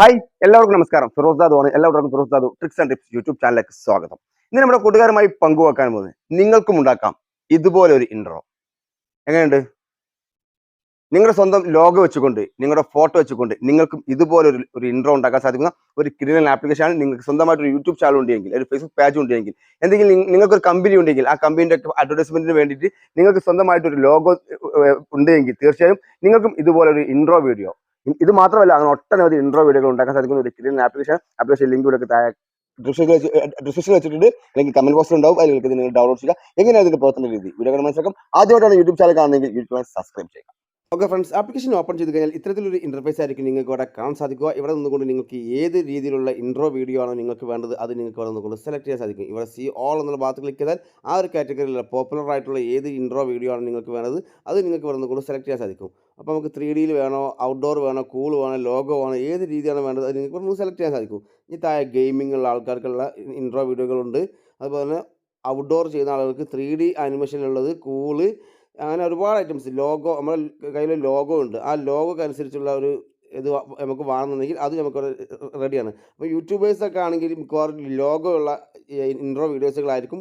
Hi എല്ലാവർക്കും നമസ്കാരം. ഫിറോസ് ദാദു ആണ്. എല്ലാവർക്കും Firoz Dadu tricks and tips YouTube ചാനലിലേക്ക് സ്വാഗതം. ഇന്ന് നമ്മുടെ കൂട്ടുകാരുമായി പങ്കുവെക്കാൻ പോകുന്നത് നിങ്ങൾക്കും ഉണ്ടാക്കാം ഇതുപോലെ ഒരു ഇൻട്രോ എങ്ങനെയുണ്ട്? നിങ്ങളുടെ സ്വന്തം ലോഗോ വെച്ചുകൊണ്ട് നിങ്ങളുടെ ഫോട്ടോ വെച്ചുകൊണ്ട് നിങ്ങൾക്കും ഇതുപോലെ ഒരു ഒരു ഇൻട്രോ ഉണ്ടാക്കാൻ സാധിക്കുന്ന ഒരു കിടിലൻ ആപ്ലിക്കേഷനാണ് നിങ്ങൾക്ക് സ്വന്തമായിട്ട് ഒരു യൂട്യൂബ് ചാനൽ ഉണ്ടെങ്കിൽ ഒരു ഫേസ്ബുക്ക് പേജ് ഉണ്ടെങ്കിൽ എന്തെങ്കിലും നിങ്ങൾക്ക് ഒരു കമ്പനി ഉണ്ടെങ്കിൽ ആ കമ്പനിയുടെ അഡ്വർടൈസ്മെന്റിന് വേണ്ടിയിട്ട് നിങ്ങൾക്ക് സ്വന്തമായിട്ട് ഒരു ലോഗോ ഉണ്ടെങ്കിൽ തീർച്ചയായും നിങ്ങൾക്കും ഇതുപോലെ ഒരു ഇൻട്രോ വീഡിയോ ഇത് മാത്രമല്ല അങ്ങനെ ഒട്ടനവധി ഇൻട്രോ വീഡിയോകൾ ഉണ്ടാക്കാൻ സാധിക്കുന്ന. ഒരു കിടിലൻ ആപ്ലിക്കേഷൻ ആപ്ലിക്കേഷൻ ലിങ്ക് ഇവിടെ താഴെ ഡിസ്ക്രിപ്ഷനിൽ വെച്ചിട്ടുണ്ട്. അല്ലെങ്കിൽ കമന്റ് ബോക്സിൽ ഉണ്ടാവും. അതിൽ നിങ്ങൾ ഡൗൺലോഡ് ചെയ്യുക. എങ്ങനെയാണ് ഇതിന്റെ പ്രവർത്തന രീതി? വീഡിയോ മനസ്സിലാക്കാം. ആദ്യമായിട്ടാണ് യൂട്യൂബ് ചാനൽ കാണുന്നതെങ്കിൽ യൂട്യൂബ് സബ്സ്ക്രൈബ് ചെയ്യുക. ഓക്കെ ഫ്രണ്ട്സ് ആപ്ലിക്കേഷൻ ഓപ്പൺ ചെയ്ത് കഴിഞ്ഞാൽ ഇത്തരത്തിലൊരു ഇന്റർഫേസ് ആയിരിക്കും നിങ്ങൾക്ക് ഇവിടെ കാണാൻ സാധിക്കുക. ഇവിടെ നിന്നുകൊണ്ട് നിങ്ങൾക്ക് ഏത് രീതിയിലുള്ള ഇൻട്രോ വീഡിയോ ആണോ നിങ്ങൾക്ക് വേണ്ടത് അത് നിങ്ങൾക്ക് ഇവിടെ നിന്നുകൊണ്ട് സെലക്ട് ചെയ്യാൻ സാധിക്കും. ഇവിടെ സി ഓൾ എന്നുള്ള ഭാഗത്ത് ക്ലിക്ക് ചെയ്താൽ ആ ഒരു കാറ്റഗറിയിലുള്ള പോപ്പുലർ ആയിട്ടുള്ള ഏത് ഇൻട്രോ വീഡിയോ ആണോ നിങ്ങൾക്ക് വേണ്ടത് അത് നിങ്ങൾക്ക് ഇവിടെ നിന്നുകൊണ്ട് സെലക്ട് ചെയ്യാൻ സാധിക്കും. അപ്പോൾ നമുക്ക് ത്രീ ഡിയിൽ വേണോ ഔട്ട്ഡോർ വേണോ കൂൾ വേണോ ലോഗോ വേണോ ഏത് രീതിയാണ് വേണ്ടത് അത് നിങ്ങൾക്ക് നമുക്ക് സെലക്ട് ചെയ്യാൻ സാധിക്കും. ഇനി താഴെ ഗെയിമിങ്ങുള്ള ആൾക്കാർക്കുള്ള ഇൻട്രോ വീഡിയോകളുണ്ട്. അതുപോലെ തന്നെ ഔട്ട്ഡോർ ചെയ്യുന്ന ആളുകൾക്ക് ത്രീ ഡി ആനിമേഷനുള്ളത് കൂൾ അങ്ങനെ ഒരുപാട് ഐറ്റംസ് ലോഗോ നമ്മുടെ കയ്യിൽ ലോഗോ ഉണ്ട്. ആ ലോഗോക്ക് അനുസരിച്ചുള്ള ഒരു ഇത് നമുക്ക് വേണമെന്നുണ്ടെങ്കിൽ അത് നമുക്ക് റെഡിയാണ്. അപ്പോൾ യൂട്യൂബേഴ്സൊക്കെ ആണെങ്കിൽ മിക്കവാറും ലോഗോ ഉള്ള ഇൻട്രോ വീഡിയോസുകളായിരിക്കും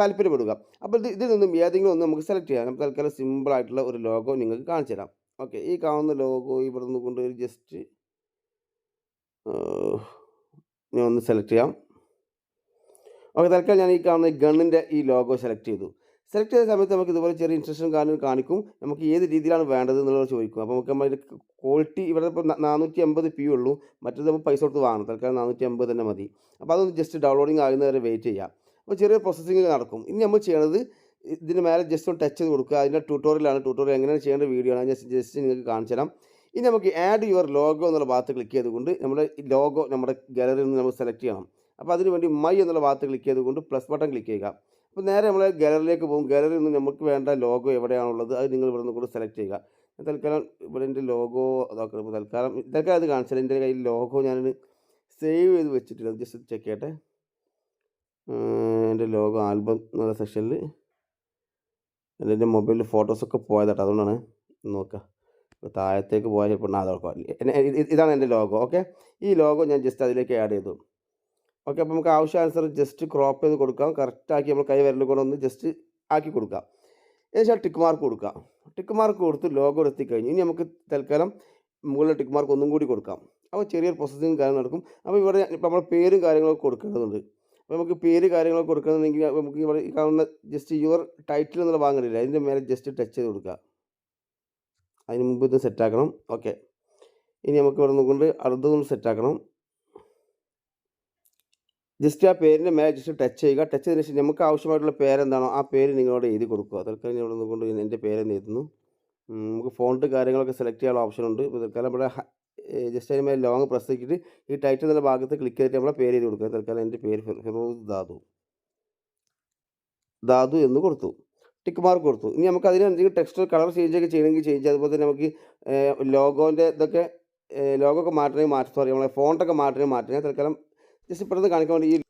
താല്പര്യപ്പെടുക. അപ്പോൾ ഇത് ഇതിൽ നിന്നും ഏതെങ്കിലും ഒന്ന് നമുക്ക് സെലക്ട് ചെയ്യാം. നമുക്ക് തൽക്കാലം സിമ്പിളായിട്ടുള്ള ഒരു ലോഗോ നിങ്ങൾക്ക് കാണിച്ചു തരാം. ഓക്കെ ഈ കാണുന്ന ലോഗോ ഇവിടെ നിന്ന് കൊണ്ട് ജസ്റ്റ് ഞാൻ ഒന്ന് സെലക്ട് ചെയ്യാം. ഓക്കെ തൽക്കാലം ഞാൻ ഈ കാണുന്ന ഗണ്ണിന്റെ ഈ ലോഗോ സെലക്ട് ചെയ്തു. സെലക്ട് ചെയ്ത സമയത്ത് നമുക്ക് ഇതുപോലെ ചെറിയ ഇൻസ്ട്രക്ഷൻ കാര്യം കാണിക്കും. നമുക്ക് ഏത് രീതിയിലാണ് വേണ്ടത് എന്നുള്ളത് ചോദിക്കും. അപ്പോൾ നമുക്ക് നമ്മുടെ ക്വാളിറ്റി ഇവിടെ ഇപ്പോൾ നാനൂറ്റി എൺപത് പി ഉള്ളൂ. മറ്റേത് നമ്മൾ പൈസ കൊടുത്ത് വാങ്ങണം. തൽക്കാലം നാനൂറ്റി എൺപത് തന്നെ മതി. അപ്പോൾ അതൊന്ന് ജസ്റ്റ് ഡൗൺലോഡിങ് ആകുന്നവരെ വെയിറ്റ് ചെയ്യാം. അപ്പോൾ ചെറിയ പ്രോസസ്സിങ് നടക്കും. ഇനി നമ്മൾ ചെയ്യണത് ഇതിന് മേലെ ജസ്റ്റ് ഒന്ന് ടച്ച് ചെയ്ത് കൊടുക്കുക. അതിന്റെ ട്യൂട്ടോറിയലാണ് ട്യൂട്ടോറിയൽ എങ്ങനെയാണ് ചെയ്യേണ്ട വീഡിയോ ആണ്. ഞാൻ ജസ്റ്റ് നിങ്ങൾക്ക് കാണിച്ചു തരാം. ഇനി നമുക്ക് ആഡ് യുവർ ലോഗോ എന്നുള്ള ഭാഗത്ത് ക്ലിക്ക് ചെയ്തുകൊണ്ട് നമ്മുടെ ലോഗോ നമ്മുടെ ഗാലറിയിൽ നിന്ന് നമ്മൾ സെലക്ട് ചെയ്യണം. അപ്പോൾ അതിനുവേണ്ടി മൈ എന്നുള്ള ഭാഗത്ത് ക്ലിക്ക് ചെയ്തുകൊണ്ട് പ്ലസ് ബട്ടൺ ക്ലിക്ക് ചെയ്യുക. അപ്പോൾ നേരെ നമ്മൾ ഗാലറിയിലേക്ക് പോകും. ഗാലറിയിൽ നിന്ന് നമുക്ക് വേണ്ട ലോഗോ എവിടെയാണുള്ളത് അത് നിങ്ങൾ ഇവിടെ നിന്ന് കൂടെ സെലക്ട് ചെയ്യുക. തൽക്കാലം ഇവിടെ എന്റെ ലോഗോ അതൊക്കെ ഇപ്പോൾ തൽക്കാലം തൽക്കാലം അത് കാണിച്ചാൽ എന്റെ കയ്യിൽ ലോഗോ ഞാൻ സേവ് ചെയ്ത് വെച്ചിട്ടില്ല. ജസ്റ്റ് ചെക്ക് ചെയ്യട്ടെ. എന്റെ ലോഗോ ആൽബം എന്നുള്ള സെക്ഷനിൽ എന്റെ മൊബൈലിൽ ഫോട്ടോസൊക്കെ പോയതാട്ടോ. അതുകൊണ്ടാണ് നോക്കുക. ഇപ്പോൾ താഴത്തേക്ക് പോയാൽ ചിലപ്പോൾ അതൊക്കെ ഇതാണ് എന്റെ ലോഗോ. ഓക്കെ? ഈ ലോഗോ ഞാൻ ജസ്റ്റ് അതിലേക്ക് ആഡ് ചെയ്തു. ഓക്കെ അപ്പോൾ നമുക്ക് ആവശ്യാനുസരണം ജസ്റ്റ് ക്രോപ്പ് ചെയ്ത് കൊടുക്കാം. കറക്റ്റാക്കി നമ്മൾ കൈ വിരൽ കൊണ്ടൊന്ന് ജസ്റ്റ് ആക്കി കൊടുക്കാം. എന്നുവെച്ചാൽ ടിക്ക് മാർക്ക് കൊടുക്കാം. ടിക്ക് മാർക്ക് കൊടുത്ത് ലോഗോ എത്തിക്കഴിഞ്ഞു ഇനി നമുക്ക് തൽക്കാലം മുകളിൽ ടിക്ക് മാർക്ക് ഒന്നും കൂടി കൊടുക്കാം. അപ്പോൾ ചെറിയൊരു പ്രോസസ്സിങ് കാര്യം നടക്കും. അപ്പോൾ ഇവിടെ ഇപ്പോൾ നമ്മൾ പേരും കാര്യങ്ങളൊക്കെ കൊടുക്കേണ്ടതുണ്ട്. അപ്പോൾ നമുക്ക് പേര് കാര്യങ്ങളൊക്കെ കൊടുക്കുന്നതെങ്കിൽ നമുക്ക് ഇവിടെ കാണുന്ന ജസ്റ്റ് യുവർ ടൈറ്റിൽ എന്നുള്ള വാങ്ങണില്ല അതിന്റെ മേലെ ജസ്റ്റ് ടച്ച് ചെയ്ത് കൊടുക്കുക. അതിന് മുമ്പ് ഇത് സെറ്റാക്കണം ഓക്കെ. ഇനി നമുക്ക് ഇവിടെ നിന്നുകൊണ്ട് അടുത്തതൊന്ന് സെറ്റാക്കണം ജസ്റ്റ് ആ പേരിന്റെ മേലെ ജസ്റ്റ് ടച്ച് ചെയ്യുക. ടച്ച് ചെയ്തതിന് ശേഷം നമുക്ക് ആവശ്യമായിട്ടുള്ള പേരെന്താണോ ആ പേര് നിങ്ങളോട് എഴുതി കൊടുക്കുക. തൽക്കാലം ഇവിടെ നിന്നുകൊണ്ട് എന്റെ പേരെന്ന് എഴുതുന്നു. നമുക്ക് ഫോണ്ട് കാര്യങ്ങളൊക്കെ സെലക്ട് ചെയ്യാനുള്ള ഓപ്ഷൻ ഉണ്ട്. ഇപ്പോൾ തൽക്കാലം ഇവിടെ ജസ്റ്റ് അതിന് മേലെ ലോങ് പ്രസ് ചെയ്തിട്ട് ഈ ടൈറ്റിൽ എന്നുള്ള ഭാഗത്ത് ക്ലിക്ക് ചെയ്തിട്ട് നമ്മളെ പേര് എഴുതി കൊടുക്കുക. തൽക്കാലം എന്റെ പേര് ഫിറോ- ഫിറോസ് ദാദു. ദാദു എന്ന് കൊടുത്തു. ടിക്ക് മാർക്ക് കൊടുത്തു. ഇനി നമുക്ക് അതിന് എന്തെങ്കിലും ടെക്സ്റ്റ് കളർ ചേഞ്ച് ഒക്കെ ചെയ്യണമെങ്കിൽ ചേഞ്ച് അതുപോലെ തന്നെ നമുക്ക് ലോഗോന്റെ ഇതൊക്കെ ലോഗോ ഒക്കെ മാറ്റണമെങ്കിൽ മാറ്റി. സോറി നമ്മളെ ഫോണ്ടൊക്കെ മാറ്റണമെങ്കിൽ മാറ്റണം തൽക്കാലം ജസ്റ്റ് ഇപ്പോഴത്തെ കാണിക്കാൻ വേണ്ടി ഈ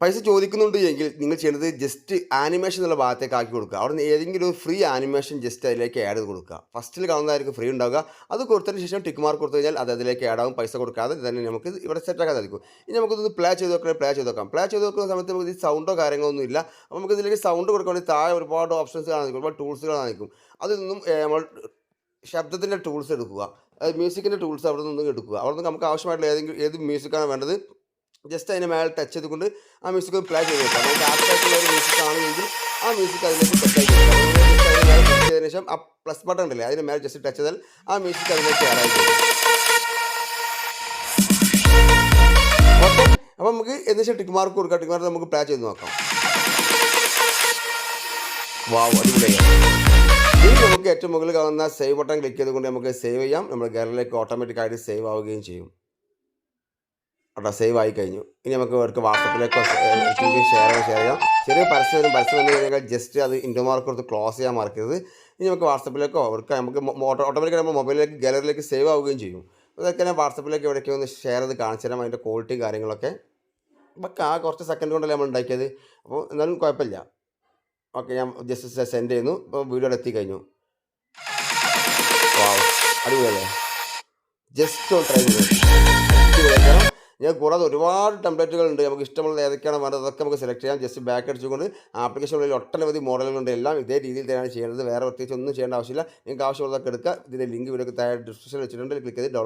പൈസ ചോദിക്കുന്നുണ്ട് എങ്കിൽ നിങ്ങൾ ചെയ്യേണ്ടത് ജസ്റ്റ് ആനിമേഷൻ എന്നുള്ള ഭാഗത്തേക്ക് ആക്കി കൊടുക്കുക. അവിടെ നിന്ന് ഏതെങ്കിലും ഒരു ഫ്രീ ആനിമേഷൻ ജസ്റ്റ് അതിലേക്ക് ആഡ് ചെയ്ത് കൊടുക്കുക. ഫസ്റ്റിൽ കാണുന്നതായിരിക്കും ഫ്രീ ഉണ്ടാവുക. അത് കൊടുത്തതിന് ശേഷം ടിക്ക് മാർക്ക് കൊടുത്തു കഴിഞ്ഞാൽ അത് അതിലേക്ക് ആഡ് ആകും പൈസ കൊടുക്കാതെ തന്നെ നമുക്ക് ഇവിടെ സെറ്റാക്കാൻ സാധിക്കും. ഇനി നമുക്കിത് പ്ലേ ചെയ്ത് നോക്കണേ പ്ലേ ചെയ്ത് നോക്കാം. പ്ലേ ചെയ്ത് നോക്കുന്ന സമയത്ത് നമുക്ക് ഈ സൗണ്ടോ കാര്യങ്ങളോ ഒന്നും ഇല്ല. അപ്പോൾ നമുക്ക് ഇതിലേക്ക് സൗണ്ട് കൊടുക്കുകയാണെങ്കിൽ താഴെ ഒരുപാട് ഓപ്ഷൻസ് കാണാൻ ഒരുപാട് ടൂൾസുകൾ കാണിക്കും അതിൽ നിന്നും നമ്മൾ ശബ്ദത്തിന്റെ ടൂൾസ് എടുക്കുക. മ്യൂസിക്കിന്റെ ടൂൾസ് അവിടെ നിന്നും എടുക്കുക. അവിടെ നിന്ന് നമുക്ക് ആവശ്യമായിട്ടുള്ള ഏതെങ്കിലും ഏത് മ്യൂസിക്കാണ് വേണ്ടത് ജസ്റ്റ് അതിന്റെ മേലെ ടച്ച് ചെയ്തുകൊണ്ട് ആ മ്യൂസിക് പ്ലേ ചെയ്ത് വെക്കാം നമുക്ക് മ്യൂസിക് ആണെങ്കിൽ ആ മ്യൂസിക് അതിലേക്ക് ടച്ച് ചെയ്തതിനു ശേഷം ആ പ്ലസ് ബട്ടൺ ഉണ്ടല്ലേ അതിന് മേലെ ജസ്റ്റ് ടച്ച് ചെയ്താൽ ആ മ്യൂസിക് അതിലേക്ക് ആഡ് ആയി വരും. ഓക്കെ അപ്പോൾ നമുക്ക് എന്നുവെച്ചാൽ ടിക്ക് മാർക്ക് കൊടുക്കാം. ടിക്ക് മാർക്ക് നമുക്ക് പ്ലേ ചെയ്ത് നോക്കാം. വാവ് അടിപൊളിയായി. ഇനി നമുക്ക് ഏറ്റവും മുകളിൽ കാണുന്ന സേവ് ബട്ടൺ ക്ലിക്ക് ചെയ്തുകൊണ്ട് നമുക്ക് സേവ് ചെയ്യാം. നമ്മുടെ ഗാലറിയിലേക്ക് ഓട്ടോമാറ്റിക്കായിട്ട് സേവ് ആവുകയും ചെയ്യും. കേട്ടോ സേവ് ആയി കഴിഞ്ഞു. ഇനി നമുക്ക് അവർക്ക് വാട്സപ്പിലേക്കോ ഷെയർ ഷെയർ ചെയ്യാം. ചെറിയ പരസ്യം വരും. പരസ്യം വന്നു കഴിഞ്ഞാൽ ജസ്റ്റ് അത് ഇൻഡോ മാർക്ക് കൊടുത്ത് ക്ലോസ് ചെയ്യാൻ മറക്കരുത് ഇനി നമുക്ക് വാട്സപ്പിലേക്കോ അവർക്ക് നമുക്ക് ഓട്ടോമാറ്റിക്കായി നമ്മുടെ മൊബൈലിലേക്ക് ഗാലറിയിലേക്ക് സേവ് ആവുകയും ചെയ്യും. അതൊക്കെ ഞാൻ വാട്സപ്പിലേക്ക് എവിടേക്കോ ഒന്ന് ഷെയർ ചെയ്ത് കാണിച്ചു തരാം അതിന്റെ ക്വാളിറ്റിയും കാര്യങ്ങളൊക്കെ. നമുക്ക് ആ കുറച്ച് സെക്കൻഡ് കൊണ്ടല്ലേ നമ്മൾ ഉണ്ടാക്കിയത്. അപ്പോൾ എന്തായാലും കുഴപ്പമില്ല. ഓക്കെ ഞാൻ ജസ്റ്റ് സെൻഡ് ചെയ്യുന്നു. ഇപ്പോൾ വീഡിയോ എത്തി കഴിഞ്ഞു. അടിപൊളിയല്ലേ? ജസ്റ്റ് ഒന്ന് ട്രൈ ചെയ്തു ഞാൻ കൂടാതെ ഒരുപാട് ടെംപ്ലേറ്റുകൾ ഉണ്ട്. നമുക്ക് ഇഷ്ടമുള്ള ഏതൊക്കെയാണ് വേണ്ടത് അതൊക്കെ നമുക്ക് സെലക്ട് ചെയ്യാം. ജസ്റ്റ് ബാക്ക് അടിച്ചുകൊണ്ട് ആപ്ലിക്കേഷനുകളിൽ ഒട്ടനവധി മോഡലുകളുണ്ട് എല്ലാം ഇതേ രീതിയിൽ തന്നെയാണ് ചെയ്യേണ്ടത്. വേറെ പ്രത്യേകിച്ച് ഒന്നും ചെയ്യേണ്ട ആവശ്യമില്ല. നിങ്ങൾക്ക് ആവശ്യമുള്ളതൊക്കെ എടുക്കുക ഇതിന്റെ ലിങ്ക് വീഡിയോ താഴെ ഡിസ്ക്രിപ്ഷനിൽ വെച്ചിട്ടുണ്ട്. ക്ലിക്ക് ചെയ്ത്